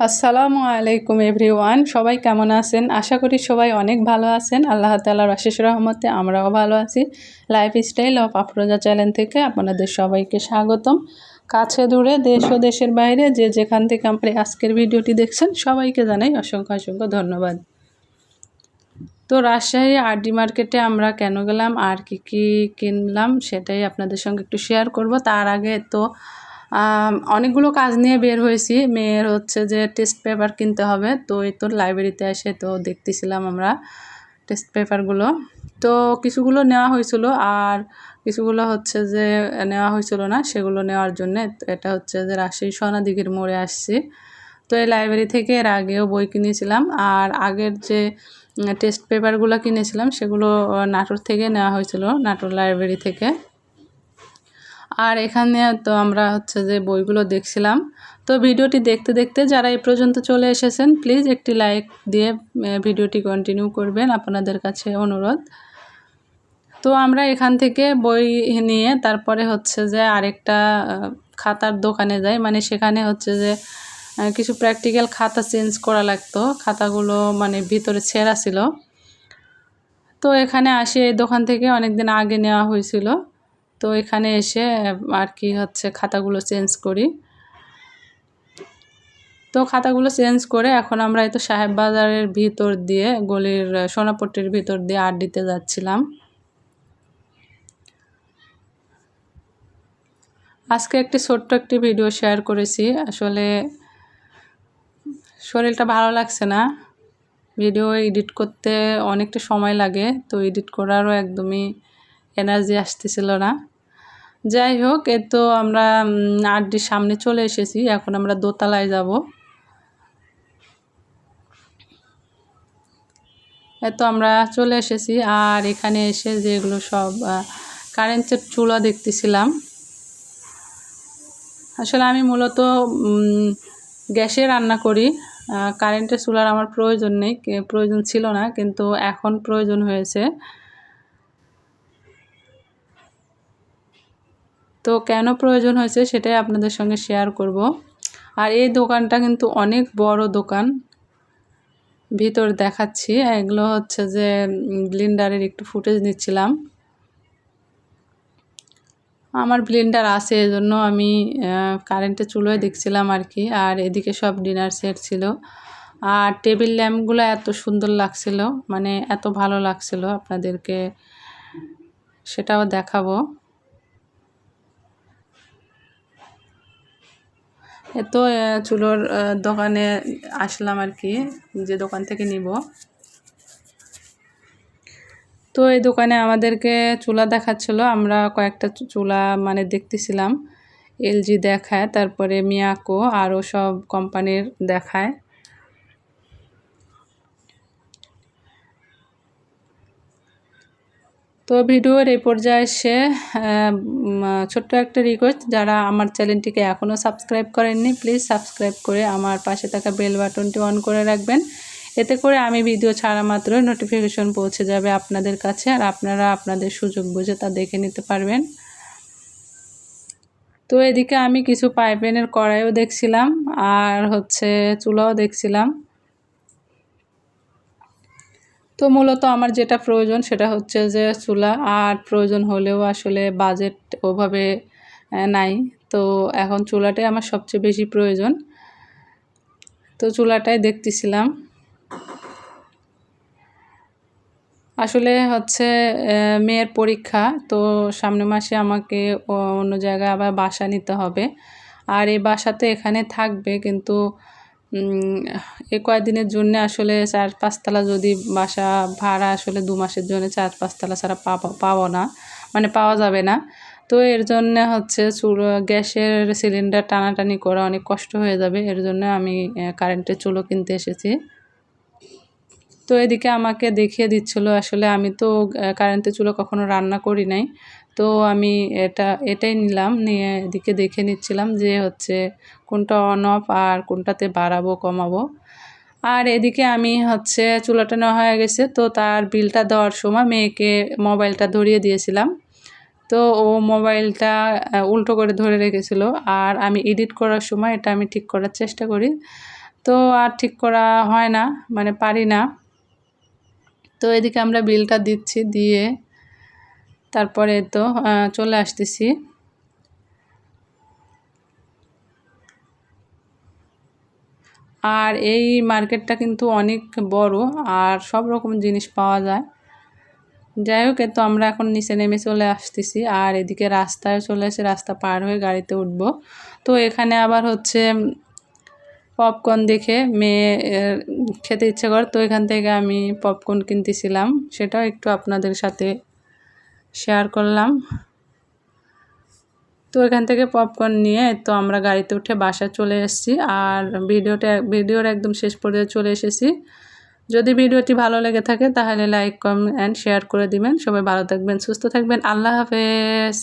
আসসালামু আলাইকুম এভরিওয়ান, সবাই কেমন আছেন? আশা করি সবাই অনেক ভালো আছেন। আল্লাহ তালার আশিস রহমতে আমরাও ভালো আছি। Life style of Afroza channel থেকে আপনাদের সবাইকে স্বাগতম। কাছে দূরে দেশ ও দেশের বাইরে যে যেখান থেকে আমার আজকের ভিডিওটি দেখছেন, সবাইকে জানাই অসংখ্য অসংখ্য ধন্যবাদ। তো রাজশাহী আরডি মার্কেটে আমরা কেন গেলাম, আর কি কি কিনলাম, সেটাই আপনাদের সঙ্গে একটু শেয়ার করব। তার আগে তো অনেকগুলো কাজ নিয়ে বের হয়েছি। মেয়ের হচ্ছে যে টেস্ট পেপার কিনতে হবে। তো এই তো লাইব্রেরিতে এসে তো দেখতেছিলাম আমরা টেস্ট পেপারগুলো তো কিছুগুলো নেওয়া হয়েছিল আর কিছুগুলো হচ্ছে যে নেওয়া হয়েছিল না, সেগুলো নেওয়ার জন্যে এটা হচ্ছে যে রাজশাহী সোনাদিঘির মোড়ে আসছি। তো এই লাইব্রেরি থেকে এর আগেও বই কিনেছিলাম আর আগের যে টেস্ট পেপারগুলো কিনেছিলাম, সেগুলো নাটোর থেকে নেওয়া হয়েছিল, নাটোর লাইব্রেরি থেকে। আর এখানে তো আমরা হচ্ছে যে বইগুলো দেখছিলাম। তো ভিডিওটি দেখতে দেখতে যারা এই পর্যন্ত চলে এসেছেন, প্লিজ একটি লাইক দিয়ে ভিডিওটি কন্টিনিউ করবেন। আপনাদের কাছে অনুরোধ। তো আমরা এখান থেকে বই নিয়ে তারপরে হচ্ছে যে আরেকটা খাতার দোকানে যাই। মানে সেখানে হচ্ছে যে কিছু প্র্যাকটিক্যাল খাতা চেঞ্জ করা লাগতো। খাতাগুলো মানে ভিতরে ছেঁড়া ছিল। তো এখানে আসি এই দোকান থেকে অনেক দিন আগে নেওয়া হয়েছিল। তো এখানে এসে আর কি হচ্ছে খাতাগুলো চেঞ্জ করি। তো খাতাগুলো চেঞ্জ করে এখন আমরা এই তো সাহেব বাজারের ভিতর দিয়ে গলির সোনাপট্টির ভিতর দিয়ে আড দিতে যাচ্ছিলাম। আজকে একটি ছোট্ট একটি ভিডিও শেয়ার করেছি। আসলে শরীরটা ভালো লাগছে না। ভিডিও এডিট করতে অনেকটা সময় লাগে, তো এডিট করারও একদমই এনার্জি আসতেছিল না। যাই হোক, এ তো আমরা আটটির সামনে চলে এসেছি, এখন আমরা দোতলায় যাব। এত আমরা চলে এসেছি, আর এখানে এসে যেগুলো সব কারেন্টের চুলা দেখতেছিলাম। আসলে আমি মূলত গ্যাসে রান্না করি কারেন্টের চুলার আমার প্রয়োজন নেই প্রয়োজন ছিল না, কিন্তু এখন প্রয়োজন হয়েছে। তো কেন প্রয়োজন হয়েছে সেটাই আপনাদের সঙ্গে শেয়ার করব। আর এই দোকানটা কিন্তু অনেক বড় দোকান। ভিতর দেখাচ্ছি, এগুলো হচ্ছে যে ব্লিন্ডারের একটু ফুটেজ নিচ্ছিলাম। আমার ব্লেন্ডার আছে, এজন্য আমি কারেন্টে চুলোয় দেখছিলাম আর কি, আর এদিকে সব ডিনার সেট ছিল। আর টেবিল ল্যাম্পগুলো এত সুন্দর লাগছিল মানে এত ভালো লাগছিল আপনাদেরকে, সেটাও দেখাবো। তো চুলোর দোকানে আসলাম আর কি, যে দোকান থেকে নিব। তো এই দোকানে আমাদেরকে চুলা দেখাচ্ছিল, আমরা কয়েকটা চুলা মানে দেখতেছিলাম। এলজি দেখায়, তারপরে মিয়াকো আরও সব কোম্পানির দেখায়। তো ভিডিওর এই পর্যায়ে এসে ছোট্ট একটা রিকোয়েস্ট যারা আমার চ্যানেলটিকে এখনও সাবস্ক্রাইব করেননি প্লিজ সাবস্ক্রাইব করে আমার পাশে থাকা বেল বাটনটি অন করে রাখবেন। এতে করে আমি ভিডিও ছাড়া মাত্রই নোটিফিকেশন পৌঁছে যাবে আপনাদের কাছে, আর আপনারা আপনাদের সুযোগ বুঝে তা দেখে নিতে পারবেন। তো এদিকে আমি কিছু পাইপেনের কড়াইও দেখছিলাম, আর হচ্ছে চুলাও দেখছিলাম। তো মূলত আমার যেটা প্রয়োজন সেটা হচ্ছে যে চুলা, আর প্রয়োজন হলেও আসলে বাজেট ওভাবে নাই। তো এখন চুলাটাই আমার সবচেয়ে বেশি প্রয়োজন। তো চুলাটাই দেখতেছিলাম। আসলে হচ্ছে মেয়ের পরীক্ষা, তো সামনে মাসে আমাকে অন্য জায়গায় আবার বাসা নিতে হবে। আর এই বাসাতে এখানে থাকবে, কিন্তু এ কয়েকদিনের জন্য আসলে চার পাঁচতলা যদি বাসা ভাড়া আসলে দু মাসের জন্য চার পাঁচতলা ছাড়া পাবো পাবো না। মানে পাওয়া যাবে না। তো এর জন্য হচ্ছে চুল, গ্যাসের সিলিন্ডার টানাটানি করা অনেক কষ্ট হয়ে যাবে। এর জন্য আমি কারেন্টের চুলো কিনতে এসেছি। তো এদিকে আমাকে দেখিয়ে দিচ্ছিল আসলে আমি তো কারেন্টের চুলো কখনো রান্না করি নাই। তো আমি এটা, এটাই নিলাম, নিয়ে এদিকে দেখে নিচ্ছিলাম যে হচ্ছে কোনটা অন অফ আর কোনটাতে বাড়াবো, কমাবো। আর এদিকে আমি হচ্ছে চুলাটা নেওয়া হয়ে গেছে, তো তার বিলটা দেওয়ার সময় মেয়েকে মোবাইলটা ধরিয়ে দিয়েছিলাম। তো ও মোবাইলটা উল্টো করে ধরে রেখেছিল আর আমি এডিট করার সময় এটা আমি ঠিক করার চেষ্টা করি। তো আর ঠিক করা হয় না মানে পারি না। তো এদিকে আমরা বিলটা দিচ্ছি, দিয়ে তারপরে তো চলে আসতেছি। আর এই মার্কেটটা কিন্তু অনেক বড়, আর সব রকম জিনিস পাওয়া যায়। যাই হোক তো আমরা এখন নিচে নেমে চলে আসতেছি, আর এদিকে রাস্তায় চলে এসে রাস্তা পার হয়ে গাড়িতে উঠব। তো এখানে আবার হচ্ছে পপকর্ন দেখে মেয়ে খেতে ইচ্ছে করে। তো এখান থেকে আমি পপকর্ন কিনতেছিলাম। সেটাও একটু আপনাদের সাথে শেয়ার করলাম। তো এখান থেকে পপকর্ন নিয়ে তো আমরা গাড়িতে উঠে বাসা চলে এসেছি। আর ভিডিওটা, ভিডিওর একদম শেষ পর্যায়ে চলে এসেছি। যদি ভিডিওটি ভালো লেগে থাকে তাহলে লাইক কমেন্ট অ্যান্ড শেয়ার করে দিবেন। সবাই ভালো থাকবেন, সুস্থ থাকবেন। আল্লাহ হাফেজ।